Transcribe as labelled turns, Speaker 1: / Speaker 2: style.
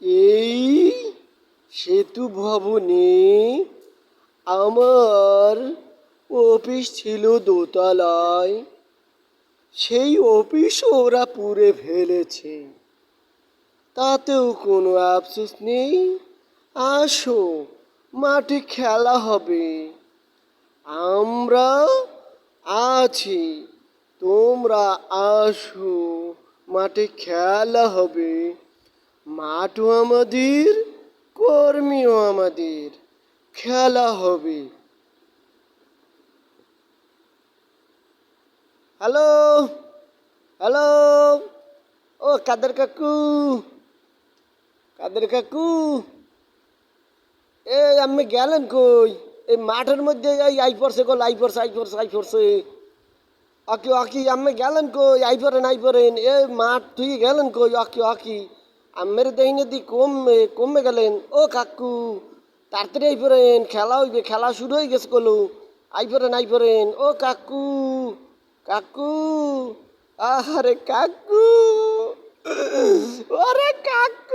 Speaker 1: এই সেতু ভবনে আমার অফিস ছিল দোতলায়। সেই অফিসও ওরা পুড়ে ফেলেছে। তাতেও কোনো আফসোস নেই। আসো, মাঠে খেলা হবে। আমরা আছি, তোমরা আসো, মাঠে খেলা হবে। মাঠও আমাদের, কর্মীও আমাদের। খেলা হবে। হ্যালো হ্যালো, ও কাদের কাকু? কাদের কাকু? এ, আমি গেলেন কই? এই মাঠের মধ্যে এই আই পড়ছে গো আই পড়ছে আই পড়ছে আই পড়ছে। আকি আকি, আমি গেলেন কই? আই পড়েন আই পড়েন। এ, মাঠ তুই গেলেন কই? আকি আকি। আমের দেহিনে দি কমে কমে গেলেন। ও কাকু, তাড়াতাড়ি আই পড়েন, খেলা হইবে, খেলা শুরু হয়ে গেছে কলু। আই পড়েন আই পড়েন। ও কাকু কাকু আরে কাকু, ওরে কাকু।